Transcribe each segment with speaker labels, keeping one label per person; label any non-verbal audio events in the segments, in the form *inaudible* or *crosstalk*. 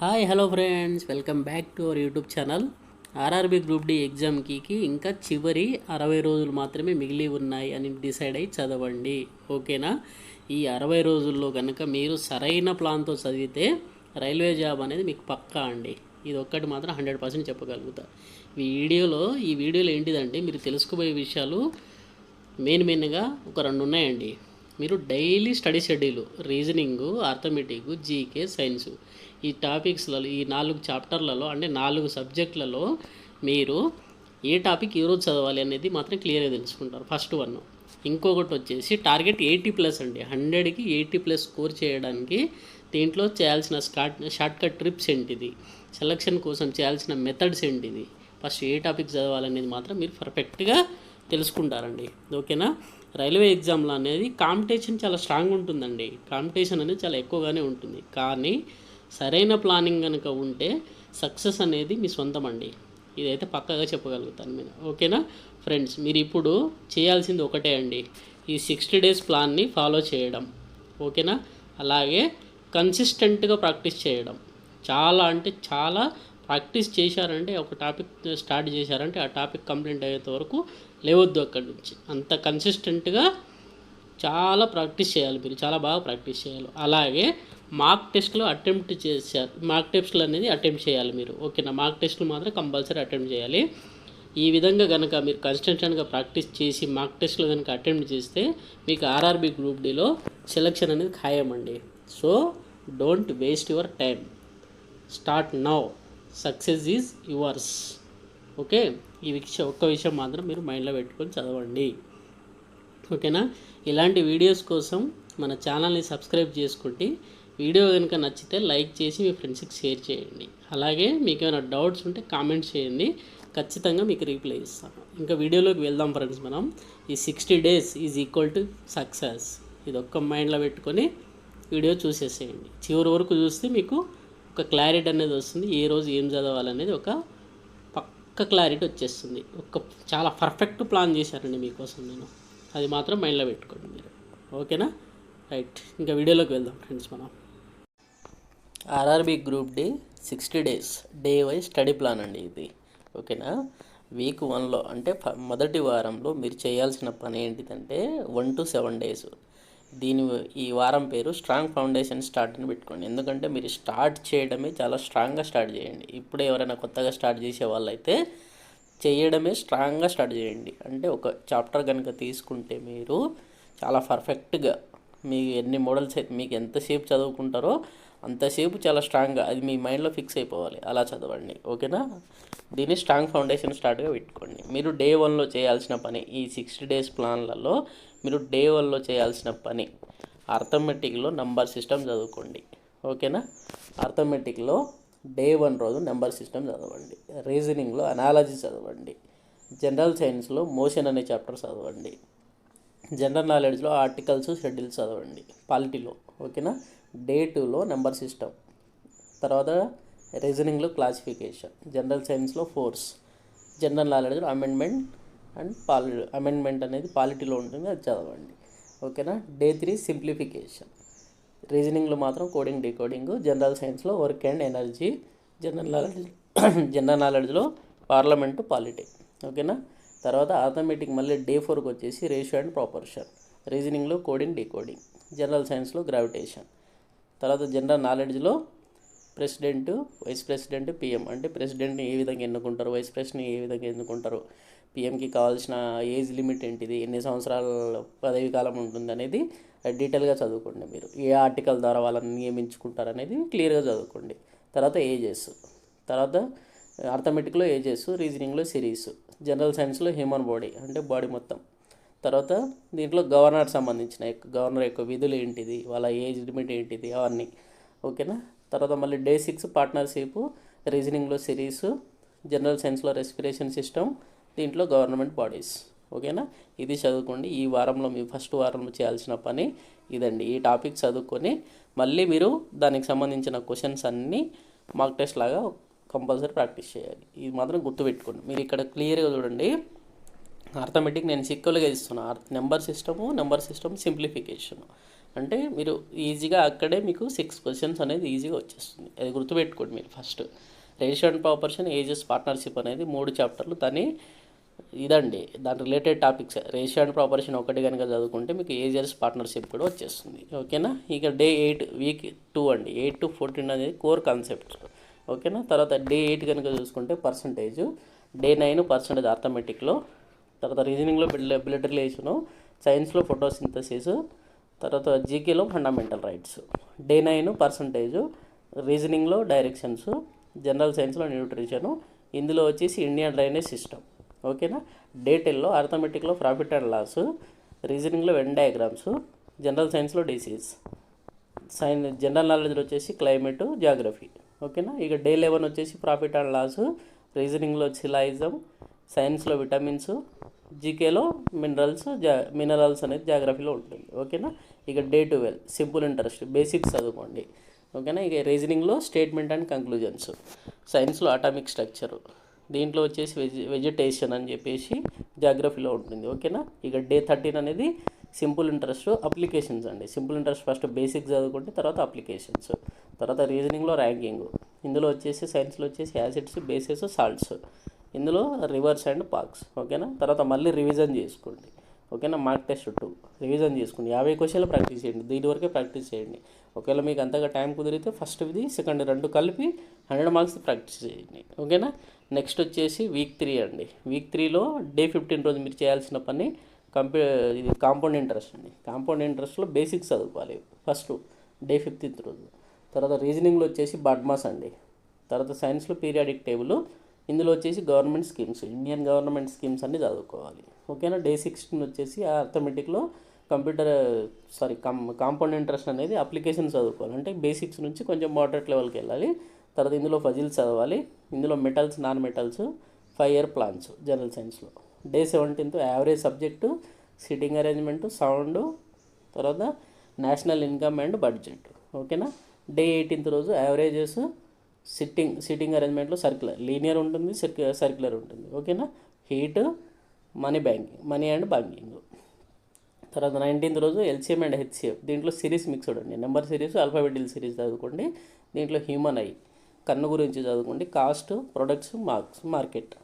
Speaker 1: Hi hello friends welcome back to our YouTube channel RRB group D ఎగ్జామ్కి ఇంకా చివరి అరవై రోజులు మాత్రమే మిగిలి ఉన్నాయి అని డిసైడ్ అయ్యి చదవండి. ఓకేనా ఈ అరవై రోజుల్లో కనుక మీరు సరైన ప్లాన్తో చదివితే రైల్వే జాబ్ అనేది మీకు పక్కా అండి. ఇది ఒక్కటి మాత్రం హండ్రెడ్ పర్సెంట్ చెప్పగలుగుతా. ఈ వీడియోలో ఈ వీడియోలో ఏంటిదంటే మీరు తెలుసుకోబోయే విషయాలు మెయిన్ మెయిన్గా ఒక రెండు ఉన్నాయండి. మీరు daily study schedule reasoning arithmetic GK science ఈ టాపిక్స్లలో ఈ నాలుగు చాప్టర్లలో అంటే నాలుగు సబ్జెక్టులలో మీరు ఏ టాపిక్ ఈరోజు చదవాలి అనేది మాత్రం క్లియర్గా తెలుసుకుంటారు ఫస్ట్ వన్. ఇంకొకటి వచ్చేసి టార్గెట్ ఎయిటీ ప్లస్ అండి. హండ్రెడ్కి ఎయిటీ ప్లస్ స్కోర్ చేయడానికి దీంట్లో చేయాల్సిన స్కాట్ షార్ట్కట్ ట్రిప్స్ ఏంటిది? సెలక్షన్ కోసం చేయాల్సిన మెథడ్స్ ఏంటిది? ఫస్ట్ ఏ టాపిక్ చదవాలనేది మాత్రం మీరు పర్ఫెక్ట్గా తెలుసుకుంటారండి. ఓకేనా? రైల్వే ఎగ్జామ్లో అనేది కాంపిటీషన్ చాలా స్ట్రాంగ్ ఉంటుందండి. కాంపిటీషన్ అనేది చాలా ఎక్కువగానే ఉంటుంది. కానీ సరైన ప్లానింగ్ కనుక ఉంటే సక్సెస్ అనేది మీ సొంతం అండి ఇదైతే పక్కగా చెప్పగలుగుతాను నేను. ఓకేనా? ఫ్రెండ్స్ మీరు ఇప్పుడు చేయాల్సింది ఒకటే అండి. ఈ సిక్స్టీ డేస్ ప్లాన్ని ఫాలో చేయడం. ఓకేనా? అలాగే కన్సిస్టెంట్గా ప్రాక్టీస్ చేయడం. చాలా అంటే చాలా ప్రాక్టీస్ చేశారంటే ఒక టాపిక్ స్టార్ట్ చేశారంటే ఆ టాపిక్ కంప్లీట్ అయ్యేంత వరకు లేవద్దు అక్కడి నుంచి. అంత కన్సిస్టెంట్గా చాలా ప్రాక్టీస్ చేయాలి మీరు. చాలా బాగా ప్రాక్టీస్ చేయాలి. అలాగే మార్క్ టెస్ట్లో అటెంప్ట్ చేశారు మార్క్ టెస్ట్లు అనేది అటెంప్ట్ చేయాలి మీరు. ఓకేనా మార్క్ టెస్ట్లు మాత్రం కంపల్సరీ అటెంప్ట్ చేయాలి. ఈ విధంగా కనుక మీరు కన్స్టెంట్గా ప్రాక్టీస్ చేసి మార్క్ టెస్ట్లు కనుక అటెంప్ట్ చేస్తే మీకు ఆర్ఆర్బి గ్రూప్ డిలో సెలక్షన్ అనేది ఖాయమండి. So don't waste your time start now success is yours okay ఈ విషయం ఒక్క విషయం మాత్రం మీరు మైండ్లో పెట్టుకొని చదవండి. ఓకేనా ఇలాంటి వీడియోస్ కోసం మన ఛానల్ని సబ్స్క్రైబ్ చేసుకుంటే వీడియో కనుక నచ్చితే లైక్ చేసి మీ ఫ్రెండ్స్కి షేర్ చేయండి. అలాగే మీకు ఏమైనా డౌట్స్ ఉంటే కామెంట్స్ చేయండి. ఖచ్చితంగా మీకు రిప్లై ఇస్తాను. ఇంకా వీడియోలోకి వెళ్దాం ఫ్రెండ్స్ మనం. ఈ sixty days is equal to success. ఇది ఒక్క మైండ్లో పెట్టుకొని వీడియో చూసేసేయండి. చివరి వరకు చూస్తే మీకు ఒక క్లారిటీ అనేది వస్తుంది. ఏ రోజు ఏం చదవాలనేది ఒక పక్క క్లారిటీ వచ్చేస్తుంది. ఒక చాలా పర్ఫెక్ట్ ప్లాన్ చేశారండి మీకోసం నేను. అది మాత్రం మైండ్లో పెట్టుకోండి మీరు. ఓకేనా? రైట్. ఇంకా వీడియోలోకి వెళ్దాం ఫ్రెండ్స్ మనం. RRB group D sixty days day wise study plan అండి ఇది. ఓకేనా? వీక్ వన్లో అంటే మొదటి వారంలో మీరు చేయాల్సిన పని ఏంటిదంటే వన్ టు సెవెన్ డేస్. దీని ఈ వారం పేరు స్ట్రాంగ్ ఫౌండేషన్ స్టార్ట్ అని పెట్టుకోండి. ఎందుకంటే మీరు స్టార్ట్ చేయడమే చాలా స్ట్రాంగ్గా స్టార్ట్ చేయండి. ఇప్పుడే ఎవరైనా కొత్తగా స్టార్ట్ చేసే వాళ్ళైతే చేయడమే స్ట్రాంగ్గా స్టార్ట్ చేయండి. అంటే ఒక చాప్టర్ కనుక తీసుకుంటే మీరు చాలా పర్ఫెక్ట్గా మీ ఎన్ని మోడల్స్ అయితే మీకు ఎంతసేపు చదువుకుంటారో అంతసేపు చాలా స్ట్రాంగ్గా అది మీ మైండ్లో ఫిక్స్ అయిపోవాలి. అలా చదవండి. ఓకేనా? దీన్ని స్ట్రాంగ్ ఫౌండేషన్ స్టార్ట్గా పెట్టుకోండి. మీరు డే వన్లో చేయాల్సిన పని ఈ సిక్స్టీ డేస్ ప్లాన్లలో మీరు డే వన్లో చేయాల్సిన పని అర్థమెటిక్లో నంబర్ సిస్టమ్ చదువుకోండి. ఓకేనా? అర్థమెటిక్లో డే వన్ రోజు నెంబర్ సిస్టమ్ చదవండి. రీజనింగ్లో అనాలజీ చదవండి. జనరల్ సైన్స్లో మోషన్ అనే చాప్టర్ చదవండి. జనరల్ నాలెడ్జ్లో ఆర్టికల్స్ షెడ్యూల్స్ చదవండి. పాలిటీలో. ఓకేనా? డే టూలో నెంబర్ సిస్టమ్. తర్వాత రీజనింగ్లో క్లాసిఫికేషన్. జనరల్ సైన్స్లో ఫోర్స్. జనరల్ నాలెడ్జ్లో అమెండ్మెంట్ అండ్ పాలి అమెండ్మెంట్ అనేది పాలిటీలో ఉంటుంది అది చదవండి. ఓకేనా? Day three simplification. రీజనింగ్లో మాత్రం కోడింగ్ డీకోడింగ్ జనరల్ సైన్స్లో work and energy general knowledge *clears throat* general నాలెడ్జ్లో parliament polity. ఓకేనా? తర్వాత ఆథమెటిక్ మళ్ళీ డే ఫోర్కి వచ్చేసి రేషియో అండ్ ప్రాపర్షన్. రీజనింగ్లో కోడింగ్ డీకోడింగ్. జనరల్ సైన్స్లో గ్రావిటేషన్. తర్వాత జనరల్ నాలెడ్జ్లో ప్రెసిడెంట్ వైస్ ప్రెసిడెంట్ పిఎం. అంటే ప్రెసిడెంట్ని ఏ విధంగా ఎన్నుకుంటారు? వైస్ ప్రెసిడెంట్ని ఏ విధంగా ఎన్నుకుంటారు? పిఎంకి కావాల్సిన ఏజ్ లిమిట్ ఏంటిది? ఎన్ని సంవత్సరాల పదవి కాలం ఉంటుంది అనేది డీటెయిల్గా చదువుకోండి మీరు. ఏ ఆర్టికల్ ద్వారా వాళ్ళని నియమించుకుంటారు అనేది క్లియర్గా చదువుకోండి. తర్వాత ఏజెస్. తర్వాత అర్థమెటిక్లో ఏజెస్ రీజనింగ్లో సిరీస్ జనరల్ సైన్స్లో హ్యూమన్ బాడీ అంటే బాడీ మొత్తం. తర్వాత దీంట్లో గవర్నర్ సంబంధించిన గవర్నర్ యొక్క విధులు ఏంటిది వాళ్ళ ఏజ్ లిమిట్ ఏంటిది అవన్నీ. ఓకేనా? తర్వాత మళ్ళీ డే సిక్స్ పార్ట్నర్షిప్ రీజనింగ్లో సిరీస్ జనరల్ సైన్స్లో రెస్పిరేషన్ సిస్టమ్ దీంట్లో గవర్నమెంట్ బాడీస్. ఓకేనా? ఇది చదువుకోండి. ఈ వారంలో మీ ఫస్ట్ వారంలో చేయాల్సిన పని ఇదండి. ఈ టాపిక్ చదువుకొని మళ్ళీ మీరు దానికి సంబంధించిన క్వశ్చన్స్ అన్నీ మాక్ టెస్ట్ లాగా కంపల్సరీ ప్రాక్టీస్ చేయాలి. ఇది మాత్రం గుర్తుపెట్టుకోండి. మీరు ఇక్కడ క్లియర్గా చూడండి. అర్థమెటిక్ నేను సిక్కులుగా ఇస్తున్నా number system number system simplification. అంటే మీరు ఈజీగా అక్కడే మీకు సిక్స్ క్వశ్చన్స్ అనేది ఈజీగా వచ్చేస్తుంది. అది గుర్తుపెట్టుకోండి మీరు first. Ratio and proportion ages partnership అనేది మూడు చాప్టర్లు. దాని ఇదండి. దాని related topics. Ratio and proportion ఒకటి కనుక చదువుకుంటే మీకు ఏజెస్ పార్ట్నర్షిప్ కూడా వచ్చేస్తుంది. ఓకేనా? ఇక డే ఎయిట్ వీక్ టూ అండి. ఎయిట్ టు ఫోర్టీన్ అనేది కోర్ కాన్సెప్ట్. ఓకేనా? తర్వాత డే ఎయిట్ కనుక చూసుకుంటే పర్సంటేజ్. డే నైన్ పర్సంటేజ్ ఆర్థమెటిక్లో తర్వాత రీజనింగ్లో బిల్డ్ రిలేషను సైన్స్లో ఫోటోసింథసిస్ తర్వాత జీకేలో fundamental rights day nine percentage రీజనింగ్లో directions general సైన్స్లో న్యూట్రిషను ఇందులో వచ్చేసి ఇండియన్ డ్రైనేజ్ సిస్టమ్ ఓకేనా డే టెన్లో అర్థమెటిక్లో ప్రాఫిట్ అండ్ లాస్ రీజనింగ్లో వెన్ డయాగ్రామ్స్ జనరల్ సైన్స్లో డిసీజ్ సైన్ జనరల్ నాలెడ్జ్లో వచ్చేసి క్లైమేట్ జాగ్రఫీ ఓకేనా ఇక డే లెవెన్ వచ్చేసి ప్రాఫిట్ అండ్ లాస్ రీజనింగ్లో సిలాయిజం సైన్స్లో విటమిన్స్ జీకేలో మినరల్స్ జా మినరల్స్ అనేది జాగ్రఫీలో ఉంటుంది. ఓకేనా? ఇక day twelve simple interest basics చదువుకోండి. ఓకేనా? ఇక రీజనింగ్లో స్టేట్మెంట్ అండ్ కంక్లూజన్స్. సైన్స్లో అటామిక్ స్ట్రక్చరు. దీంట్లో వచ్చేసి వెజి వెజిటేషన్ అని చెప్పేసి జాగ్రఫీలో ఉంటుంది. ఓకేనా? ఇక డే థర్టీన్ అనేది సింపుల్ ఇంట్రెస్ట్ అప్లికేషన్స్ అండి. సింపుల్ ఇంట్రెస్ట్ ఫస్ట్ బేసిక్స్ చదువుకుంటే తర్వాత అప్లికేషన్స్. తర్వాత రీజనింగ్లో ర్యాంకింగ్. ఇందులో వచ్చేసి సైన్స్లో వచ్చేసి యాసిడ్స్ బేసెస్ సాల్ట్స్. ఇందులో రివర్స్ అండ్ పార్క్స్ ఓకేనా తర్వాత మళ్ళీ రివిజన్ చేసుకోండి ఓకేనా మార్క్ టెస్ట్ టూ రివిజన్ చేసుకోండి. యాభై క్వశ్చన్లు ప్రాక్టీస్ చేయండి. దీని వరకే ప్రాక్టీస్ చేయండి. ఒకవేళ మీకు అంతగా టైం కుదిరితే ఫస్ట్ ఇది సెకండ్ రెండు కలిపి హండ్రెడ్ మార్క్స్ ప్రాక్టీస్ చేయండి ఓకేనా నెక్స్ట్ వచ్చేసి వీక్ త్రీ అండి. వీక్ త్రీలో డే ఫిఫ్టీన్ రోజు మీరు చేయాల్సిన పని కంప్యూ ఇది కాంపౌండ్ ఇంట్రెస్ట్ అండి. కాంపౌండ్ ఇంట్రెస్ట్లో బేసిక్స్ చదువుకోవాలి. ఫస్ట్ డే ఫిఫ్టీన్త్ రోజు. తర్వాత రీజనింగ్లో వచ్చేసి బడ్మాస్ అండి. తర్వాత సైన్స్లో పీరియాడిక్ టేబుల్ ఇందులో వచ్చేసి government schemes Indian government schemes అన్ని చదువుకోవాలి. ఓకేనా? డే సిక్స్టీన్ వచ్చేసి అర్థమెటిక్లో computer sorry come compound interest అనేది అప్లికేషన్ చదువుకోవాలి. అంటే బేసిక్స్ నుంచి కొంచెం మోడరేట్ లెవెల్కి వెళ్ళాలి. తర్వాత ఇందులో ఫజిల్స్ చదవాలి. ఇందులో metals non metals five year plans general సైన్స్లో day seventeenth average subject sitting arrangement sound తర్వాత నేషనల్ ఇన్కమ్ అండ్ బడ్జెట్ ఓకేనా? డే ఎయిటీన్త్ రోజు యావరేజెస్ సిట్టింగ్ సిట్టింగ్ అరేంజ్మెంట్లో సర్క్యులర్ లీనియర్ ఉంటుంది సర్క్యులర్ ఉంటుంది. ఓకేనా heat money banking money and banking తర్వాత nineteenth రోజు ఎల్సిఎం అండ్ హెచ్సిఎఫ్ దీంట్లో సిరీస్ మిక్స్డ్ అండి నెంబర్ సిరీస్ ఆల్ఫాబెటిల్ సిరీస్ చదువుకోండి. దీంట్లో హ్యూమన్ ఐ కన్ను గురించి చదువుకోండి. కాస్ట్ ప్రొడక్ట్స్ మార్క్స్ మార్కెట్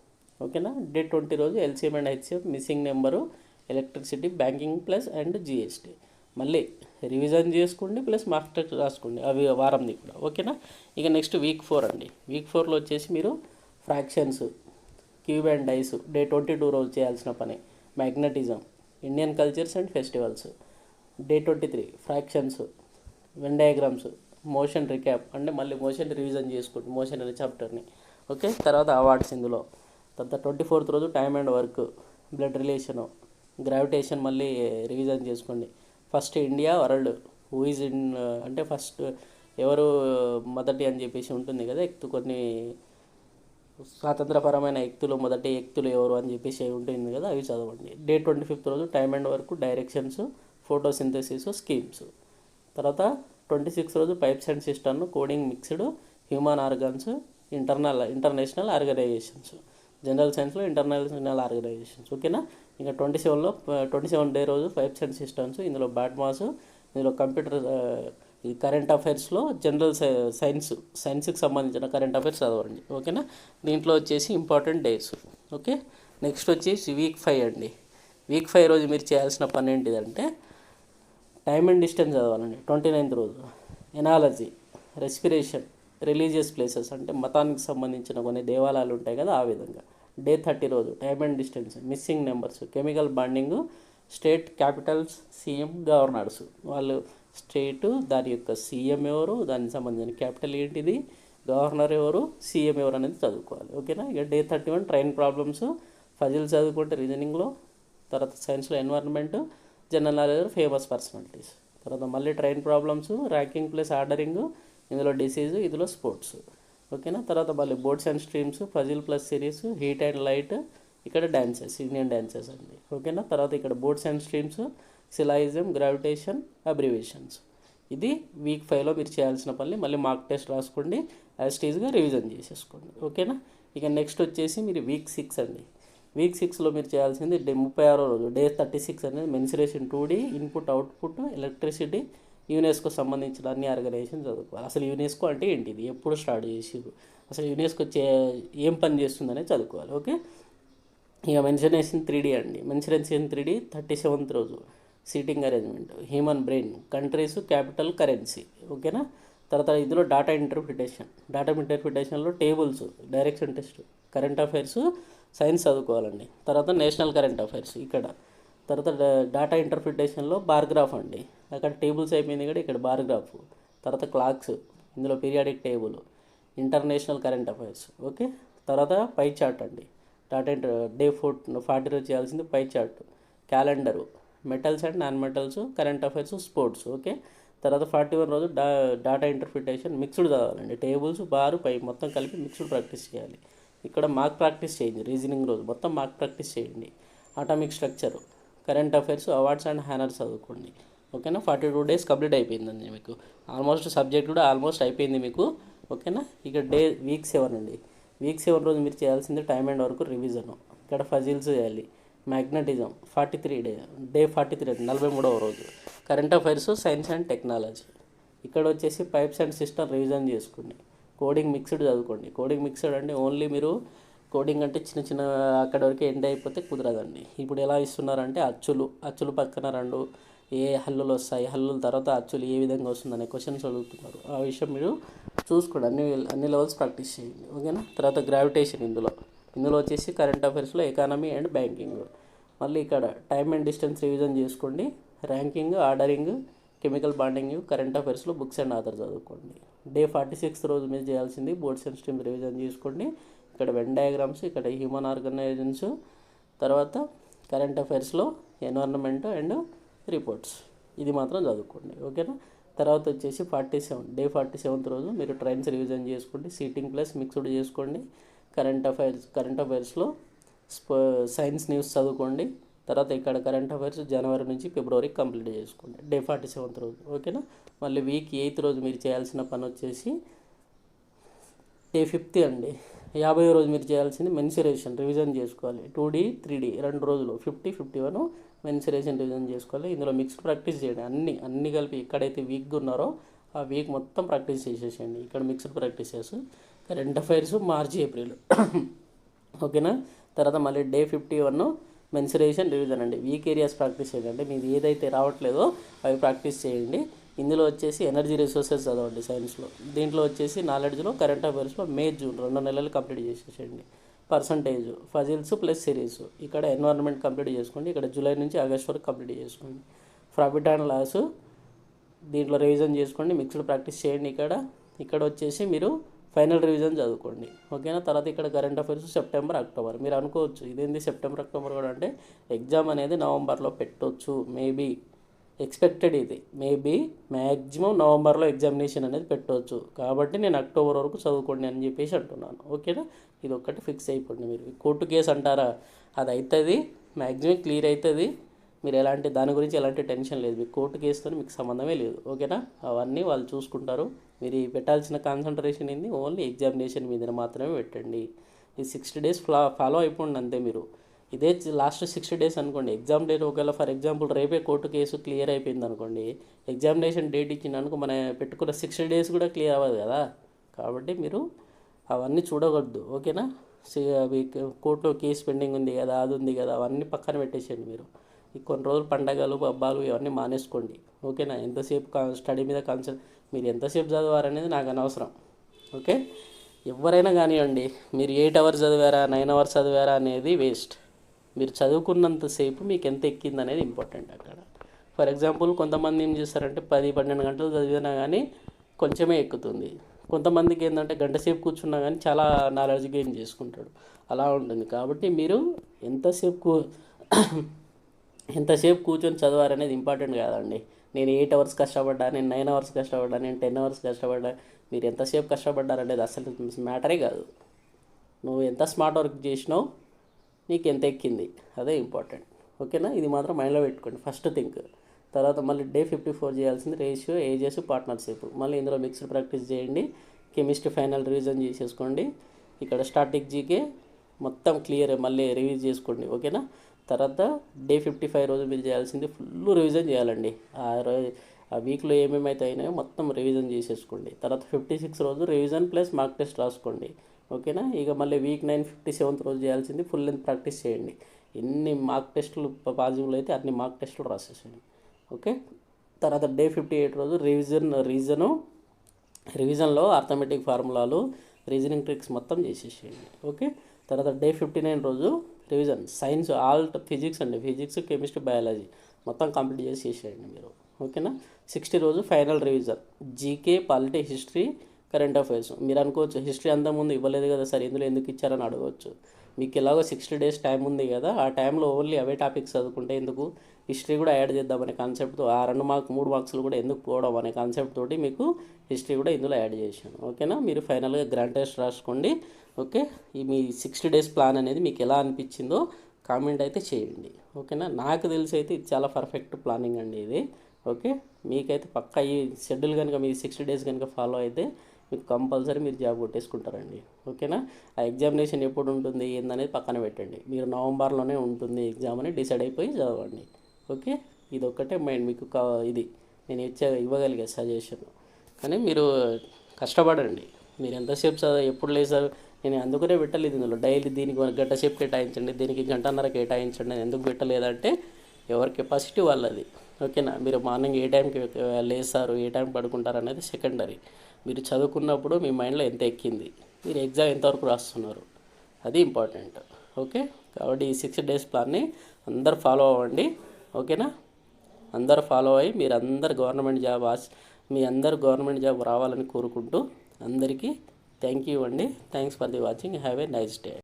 Speaker 1: ఓకేనా డే ట్వంటీ రోజు LCM and HCF missing number electricity banking plus and GST మళ్ళీ రివిజన్ చేసుకోండి ప్లస్ మార్క్ టెస్ట్ రాసుకోండి అవి వారంది కూడా. ఓకేనా? ఇక నెక్స్ట్ వీక్ ఫోర్ అండి. వీక్ ఫోర్లో వచ్చేసి మీరు fractions cube and dice day twenty two రోజు చేయాల్సిన పని. Magnetism Indian cultures and festivals day twenty three fractions Venn diagrams motion recap అంటే మళ్ళీ మోషన్ రివిజన్ చేసుకోండి మోషన్ అనే చాప్టర్ని ఓకే? తర్వాత అవార్డ్స్ ఇందులో. తర్వాత ట్వంటీ ఫోర్త్ రోజు time and work blood relation gravitation మళ్ళీ రివిజన్ చేసుకోండి. First India world. Who is in అంటే ఫస్ట్ ఎవరు మొదటి అని చెప్పేసి ఉంటుంది కదా ఎక్తు కొన్ని స్వాతంత్రపరమైన వ్యక్తులు మొదటి వ్యక్తులు ఎవరు అని చెప్పేసి ఉంటుంది కదా అవి చదవండి. డే ట్వంటీ ఫిఫ్త్ రోజు టైం అండ్ వరకు డైరెక్షన్స్ ఫోటోసింథసిస్ స్కీమ్స్ తర్వాత ట్వంటీ సిక్స్ రోజు pipes and system coding mixed human organs internal international organizations general సైన్స్లో ఇంటర్నేషనల్ ఆర్గనైజేషన్స్. ఓకేనా? ఇంకా ట్వంటీ సెవెన్లో ట్వంటీ సెవెన్ డే రోజు పైప్స్ అండ్ సిస్టమ్స్ ఇందులో బ్యాట్ మాస్ ఇందులో కంప్యూటర్ ఈ కరెంట్ అఫైర్స్లో జనరల్ సైన్స్ సైన్స్కి సంబంధించిన కరెంట్ అఫైర్స్ చదవండి. ఓకేనా? దీంట్లో వచ్చేసి ఇంపార్టెంట్ డేస్. ఓకే? నెక్స్ట్ వచ్చేసి వీక్ ఫైవ్ అండి. వీక్ ఫైవ్ రోజు మీరు చేయాల్సిన పని ఏంటిదంటే టైమ్ అండ్ డిస్టెన్స్ చదవాలండి. ట్వంటీ నైన్త్ రోజు. Analogy respiration. రిలీజియస్ ప్లేసెస్ అంటే మతానికి సంబంధించిన కొన్ని దేవాలయాలు ఉంటాయి కదా ఆ విధంగా. డే థర్టీ రోజు time and distance missing numbers chemical bonding state capitals CM governors. వాళ్ళు స్టేటు దాని యొక్క సీఎం ఎవరు దానికి సంబంధించిన క్యాపిటల్ ఏంటిది గవర్నర్ ఎవరు సీఎం ఎవరు అనేది చదువుకోవాలి. ఓకేనా? ఇక day thirty one train problems puzzle చదువుకుంటే రీజనింగ్లో తర్వాత సైన్స్లో environment general knowledge famous personalities. తర్వాత మళ్ళీ train problems ranking plus ordering ఇందులో డిసీజ్ ఇందులో స్పోర్ట్స్. ఓకేనా? తర్వాత మళ్ళీ boards and streams puzzle plus series heat and light ఇక్కడ డ్యాన్సెస్ ఇండియన్ డ్యాన్సెస్ అండి. ఓకేనా? తర్వాత ఇక్కడ boards and streams syllogism gravitation abbreviations. ఇది వీక్ ఫైవ్లో మీరు చేయాల్సిన పని. మళ్ళీ మార్క్ టెస్ట్ రాసుకోండి. యాజ్టీజ్గా రివిజన్ చేసేసుకోండి. ఓకేనా? ఇక నెక్స్ట్ వచ్చేసి మీరు వీక్ సిక్స్ అండి. వీక్ సిక్స్లో మీరు చేయాల్సింది డే ముప్పై ఆరో రోజు. డే థర్టీ సిక్స్ అనేది mensuration two D input output electricity UNESCO సంబంధించిన అన్ని ఆర్గనైజేషన్ చదువుకోవాలి అసలు యునెస్కో అంటే ఏంటిది? ఎప్పుడు స్టార్ట్ చేసిరు అసలు యునెస్కో చే ఏం పని చేస్తుందనే చదువుకోవాలి ఓకే? ఇక మెన్షనేషన్ త్రీ డీ అండి. Mensuration three D thirty seventh రోజు seating arrangement. Human brain countries capital currency ఓకేనా? తర్వాత ఇందులో data interpretation. Data ఇంటర్ప్రిటేషన్లో tables direction test current affairs science చదువుకోవాలండి. తర్వాత నేషనల్ కరెంట్ అఫైర్స్ ఇక్కడ తర్వాత డేటా డాటా ఇంటర్ప్రిటేషన్లో బార్గ్రాఫ్ అండి. అక్కడ టేబుల్స్ అయిపోయింది కూడా ఇక్కడ బార్గ్రాఫ్ తర్వాత క్లాక్స్ ఇందులో periodic table international current affairs okay తర్వాత పై చార్ట్ అండి. Data inter day four forty రోజు చేయాల్సింది pie chart calendar metals and non metals current affairs sports okay తర్వాత ఫార్టీ వన్ రోజు డా డాటా ఇంటర్ప్రిటేషన్ మిక్స్డ్ చదవాలండి. టేబుల్స్ బారు పై మొత్తం కలిపి మిక్స్డ్ ప్రాక్టీస్ చేయాలి. ఇక్కడ మార్క్ ప్రాక్టీస్ చేయండి రీజనింగ్ రోజు మొత్తం మార్క్ ప్రాక్టీస్ చేయండి. Atomic structure current affairs awards and honours చదువుకోండి. ఓకేనా? ఫార్టీ టూ డేస్ కంప్లీట్ అయిపోయిందండి మీకు. ఆల్మోస్ట్ సబ్జెక్ట్ కూడా ఆల్మోస్ట్ అయిపోయింది మీకు. ఓకేనా? ఇక డే వీక్ సెవెన్ అండి. వీక్ సెవెన్ రోజు మీరు చేయాల్సింది టైం అండ్ వరకు రివిజన్. ఇక్కడ ఫజిల్స్ చేయాలి. Magnetism forty three day day forty three నలభై మూడవ రోజు. Current affairs science and technology. ఇక్కడ వచ్చేసి పైప్స్ అండ్ సిస్టమ్ రివిజన్ చేసుకోండి. కోడింగ్ మిక్స్డ్ చదువుకోండి. కోడింగ్ మిక్స్డ్ అంటే ఓన్లీ మీరు కోడింగ్ అంటే చిన్న చిన్న అక్కడి వరకు ఎండ్ అయిపోతే కుదరదండి. ఇప్పుడు ఎలా ఇస్తున్నారంటే అచ్చులు అచ్చులు పక్కన రెండు ఏ హల్లులు వస్తాయి హల్లుల తర్వాత అచ్చులు ఏ విధంగా వస్తుందనే క్వశ్చన్స్ అడుగుతున్నారు. ఆ విషయం మీరు చూసుకోండి. అన్ని అన్ని లెవెల్స్ ప్రాక్టీస్ చేయండి. ఓకేనా? తర్వాత గ్రావిటేషన్ ఇందులో. ఇందులో వచ్చేసి కరెంట్ అఫైర్స్లో ఎకానమీ అండ్ బ్యాంకింగ్ మళ్ళీ ఇక్కడ టైం అండ్ డిస్టెన్స్ రివిజన్ చేసుకోండి. Ranking ordering chemical bonding current అఫైర్స్లో books and Aadhaar చదువుకోండి. డే ఫార్టీ సిక్స్త్ రోజు మీరు చేయాల్సింది బోర్డ్స్ అండ్ స్ట్రీమ్స్ రివిజన్ చేసుకోండి. ఇక్కడ వెన్ డయాగ్రామ్స్ ఇక్కడ హ్యూమన్ ఆర్గనైజేషన్స్ తర్వాత కరెంట్ అఫైర్స్లో ఎన్వైర్న్మెంట్ అండ్ రిపోర్ట్స్ ఇది మాత్రం చదువుకోండి ఓకేనా తర్వాత వచ్చేసి forty seven day forty seventh రోజు మీరు ట్రైన్స్ రివిజన్ చేసుకోండి సీటింగ్ ప్లస్ మిక్స్డ్ చేసుకోండి కరెంట్ అఫైర్స్ కరెంట్ అఫైర్స్లో స్ప సైన్స్ న్యూస్ చదువుకోండి తర్వాత ఇక్కడ కరెంట్ అఫైర్స్ జనవరి నుంచి ఫిబ్రవరి కంప్లీట్ చేసుకోండి డే ఫార్టీ సెవెంత్ రోజు ఓకేనా మళ్ళీ వీక్ ఎయిత్ రోజు మీరు చేయాల్సిన పని వచ్చేసి డే ఫిఫ్త్ అండి యాభై రోజు మీరు చేయాల్సింది మెన్సిరేషన్ రివిజన్ చేసుకోవాలి. టూ డీ త్రీ డీ రెండు రోజులు. Fifty fifty one mensuration revision చేసుకోవాలి. ఇందులో మిక్స్డ్ ప్రాక్టీస్ చేయండి. అన్ని అన్ని కలిపి ఎక్కడైతే వీక్గా ఉన్నారో ఆ వీక్ మొత్తం ప్రాక్టీస్ చేసేసేయండి. ఇక్కడ మిక్స్డ్ ప్రాక్టీసెస్. కరెంట్ అఫైర్స్ మార్చి ఏప్రిల్. ఓకేనా? తర్వాత మళ్ళీ day fifty one mensuration revision అండి. వీక్ ఏరియాస్ ప్రాక్టీస్ చేయండి. మీరు మీది ఏదైతే రావట్లేదో అవి ప్రాక్టీస్ చేయండి. ఇందులో వచ్చేసి ఎనర్జీ రిసోర్సెస్ చదవండి సైన్స్లో. దీంట్లో వచ్చేసి నాలెడ్జ్లో కరెంట్ అఫైర్స్లో మే జూన్ రెండు నెలలు కంప్లీట్ చేసేసేయండి. Percentage puzzles plus series. ఇక్కడ ఎన్వైర్న్మెంట్ కంప్లీట్ చేసుకోండి. ఇక్కడ జూలై నుంచి ఆగస్ట్ వరకు కంప్లీట్ చేసుకోండి. ప్రాఫిట్ అండ్ లాస్ దీంట్లో రివిజన్ చేసుకోండి. మిక్స్డ్ ప్రాక్టీస్ చేయండి ఇక్కడ. ఇక్కడ వచ్చేసి మీరు ఫైనల్ రివిజన్ చదువుకోండి. ఓకేనా? తర్వాత ఇక్కడ కరెంట్ అఫైర్స్ సెప్టెంబర్ అక్టోబర్. మీరు అనుకోవచ్చు ఇదేంది సెప్టెంబర్ అక్టోబర్ కూడా అంటే ఎగ్జామ్ అనేది నవంబర్లో పెట్టొచ్చు. మేబీ ఎక్స్పెక్టెడ్ ఇది. మేబీ మ్యాక్సిమం నవంబర్లో ఎగ్జామినేషన్ అనేది పెట్టవచ్చు. కాబట్టి నేను అక్టోబర్ వరకు చదువుకోండి అని చెప్పేసి అంటున్నాను. ఓకేనా? ఇది ఒక్కటి ఫిక్స్ అయిపోండి మీరు. కోర్టు కేసు అంటారా? అది అవుతుంది మ్యాక్సిమం క్లియర్ అవుతుంది మీరు ఎలాంటి దాని గురించి ఎలాంటి టెన్షన్ లేదు. మీకు కోర్టు కేసుతో మీకు సంబంధమే లేదు. ఓకేనా? అవన్నీ వాళ్ళు చూసుకుంటారు. మీరు పెట్టాల్సిన కాన్సన్ట్రేషన్ ఏంది? ఓన్లీ ఎగ్జామినేషన్ మీద మాత్రమే పెట్టండి. ఈ సిక్స్టీ డేస్ ఫా ఫాలో అయిపోండి అంతే మీరు. ఇదే లాస్ట్ సిక్స్టీ డేస్ అనుకోండి. ఎగ్జామ్ డేట్ ఒకవేళ ఫర్ ఎగ్జాంపుల్ రేపే కోర్టు కేసు క్లియర్ అయిపోయింది అనుకోండి ఎగ్జామినేషన్ డేట్ ఇచ్చినందుకు మన పెట్టుకున్న సిక్స్టీ డేస్ కూడా క్లియర్ అవ్వదు కదా. కాబట్టి మీరు అవన్నీ చూడకూడదు. ఓకేనా అవి కోర్టులో కేసు పెండింగ్ ఉంది కదా అది ఉంది కదా అవన్నీ పక్కన పెట్టేసేయండి మీరు. ఈ కొన్ని రోజులు పండగలు పబ్బాలు ఇవన్నీ మానేసుకోండి. ఓకేనా ఎంతసేపు స్టడీ మీద కాన్సన్ మీరు ఎంతసేపు చదివారనేది నాకు అనవసరం. ఓకే ఎవరైనా కానివ్వండి మీరు ఎయిట్ అవర్స్ చదివారా నైన్ అవర్స్ చదివారా అనేది వేస్ట్ మీరు చదువుకున్నంతసేపు మీకు ఎంత ఎక్కింది అనేది ఇంపార్టెంట్ అక్కడ. ఫర్ ఎగ్జాంపుల్ కొంతమంది ఏం చేస్తారంటే పది పన్నెండు గంటలు చదివినా కానీ కొంచెమే ఎక్కుతుంది. కొంతమందికి ఏంటంటే గంట సేపు కూర్చున్నా కానీ చాలా నాలెడ్జ్ గెయిన్ చేసుకుంటాడు. అలా ఉంటుంది. కాబట్టి మీరు ఎంతసేపు కూ- *coughs* ఎంతసేపు కూర్చొని చదవాలనేది ఇంపార్టెంట్ కాదండి. నేను ఎయిట్ అవర్స్ కష్టపడ్డా నేను నైన్ అవర్స్ కష్టపడ్డా నేను టెన్ అవర్స్ కష్టపడ్డా మీరు ఎంతసేపు కష్టపడ్డారనేది అసలు మ్యాటరే కాదు. నువ్వు ఎంత స్మార్ట్ వర్క్ చేసినావు నీకు ఎంత ఎక్కింది? అదే ఇంపార్టెంట్ ఓకేనా? ఇది మాత్రం మైండ్లో పెట్టుకోండి. ఫస్ట్ థింక్ తర్వాత మళ్ళీ డే ఫిఫ్టీ ఫోర్ చేయాల్సింది రేషియో ఏజెస్ పార్ట్నర్షిప్ మళ్ళీ ఇందులో మిక్స్డ్ ప్రాక్టీస్ చేయండి. కెమిస్ట్రీ ఫైనల్ రివిజన్ చేసేసుకోండి. ఇక్కడ స్టాటిక్ జీకే మొత్తం క్లియర్ మళ్ళీ రివీజ్ చేసుకోండి. ఓకేనా? తర్వాత డే ఫిఫ్టీ ఫైవ్ రోజు మీరు చేయాల్సింది ఫుల్ రివిజన్ చేయాలండి. ఆ రోజు ఆ వీక్లో ఏమేమైతే అయినాయో మొత్తం రివిజన్ చేసేసుకోండి. తర్వాత ఫిఫ్టీ సిక్స్ రోజు రివిజన్ ప్లస్ మార్క్ టెస్ట్ రాసుకోండి. ఓకేనా? ఇక మళ్ళీ వీక్ నైన్ ఫిఫ్టీ సెవెంత్ రోజు చేయాల్సింది ఫుల్ లెంత్ ప్రాక్టీస్ చేయండి. ఎన్ని మార్క్ టెస్టులు పాజిబుల్ అయితే అన్ని మార్క్ టెస్టులు రాసేసేయండి. ఓకే? తర్వాత డే ఫిఫ్టీ ఎయిట్ రోజు రివిజన్ రీజను రివిజన్లో అర్థమెటిక్ ఫార్ములాలు రీజనింగ్ ట్రిక్స్ మొత్తం చేసేసేయండి. ఓకే? తర్వాత డే ఫిఫ్టీ నైన్ రోజు రివిజన్ సైన్స్ ఆల్ ఫిజిక్స్ అండి. ఫిజిక్స్ కెమిస్ట్రీ బయాలజీ మొత్తం కంప్లీట్ చేసి చేసేయండి మీరు. ఓకేనా? సిక్స్టీ రోజు final revision GK polity history current affairs. మీరు అనుకోవచ్చు హిస్టరీ అంతా ముందు ఇవ్వలేదు కదా సార్ ఇందులో ఎందుకు ఇచ్చారని అడగవచ్చు. మీకు ఎలాగో సిక్స్టీ డేస్ టైం ఉంది కదా ఆ టైంలో ఓన్లీ అవే టాపిక్స్ చదువుకుంటే ఎందుకు హిస్టరీ కూడా యాడ్ చేద్దామనే కాన్సెప్ట్తో ఆ రెండు మార్క్ మూడు మార్క్స్లు కూడా ఎందుకు పోవడం అనే కాన్సెప్ట్ తోటి మీకు హిస్టరీ కూడా ఇందులో యాడ్ చేశాను. ఓకేనా? మీరు ఫైనల్గా గ్రాండ్ టెస్ట్ రాసుకోండి. ఓకే? ఈ మీ సిక్స్టీ డేస్ ప్లాన్ అనేది మీకు ఎలా అనిపించిందో కామెంట్ అయితే చేయండి. ఓకేనా? నాకు తెలిసి అయితే ఇది చాలా పర్ఫెక్ట్ ప్లానింగ్ అండి ఇది. ఓకే? మీకైతే పక్కా ఈ షెడ్యూల్ కనుక మీ సిక్స్టీ డేస్ కనుక ఫాలో అయితే మీకు కంపల్సరీ మీరు జాబ్ కొట్టేసుకుంటారండి. ఓకేనా? ఆ ఎగ్జామినేషన్ ఎప్పుడు ఉంటుంది? ఏందనేది పక్కన పెట్టండి. మీరు నవంబర్లోనే ఉంటుంది ఎగ్జామ్ అని డిసైడ్ అయిపోయి చదవండి. ఓకే? ఇది ఒక్కటే మైండ్ మీకు ఇది. నేను ఇచ్చే ఇవ్వగలిగే సజెషన్. కానీ మీరు కష్టపడండి. మీరు ఎంతసేపు చదువు ఎప్పుడు లేసారు నేను అందుకనే పెట్టలేదు ఇందులో. డైలీ దీనికి గంట సేపు కేటాయించండి దీనికి గంటన్నర కేటాయించండి ఎందుకు పెట్టలేదంటే ఎవరి కెపాసిటీ వాళ్ళది. ఓకేనా? మీరు మార్నింగ్ ఏ టైంకి లేస్తారు ఏ టైం పడుకుంటారు అనేది సెకండరీ. మీరు చదువుకున్నప్పుడు మీ మైండ్లో ఎంత ఎక్కింది? మీరు ఎగ్జామ్ ఎంతవరకు రాస్తున్నారు? అది ఇంపార్టెంట్. ఓకే? కాబట్టి ఈ సిక్స్ డేస్ ప్లాన్ని అందరు ఫాలో అవ్వండి. ఓకేనా? అందరు ఫాలో అయ్యి మీరు అందరు గవర్నమెంట్ జాబ్ ఆశ మీ అందరు గవర్నమెంట్ జాబ్ రావాలని కోరుకుంటూ అందరికీ థ్యాంక్ యూ అండి. Thanks for the watching. Have a nice day.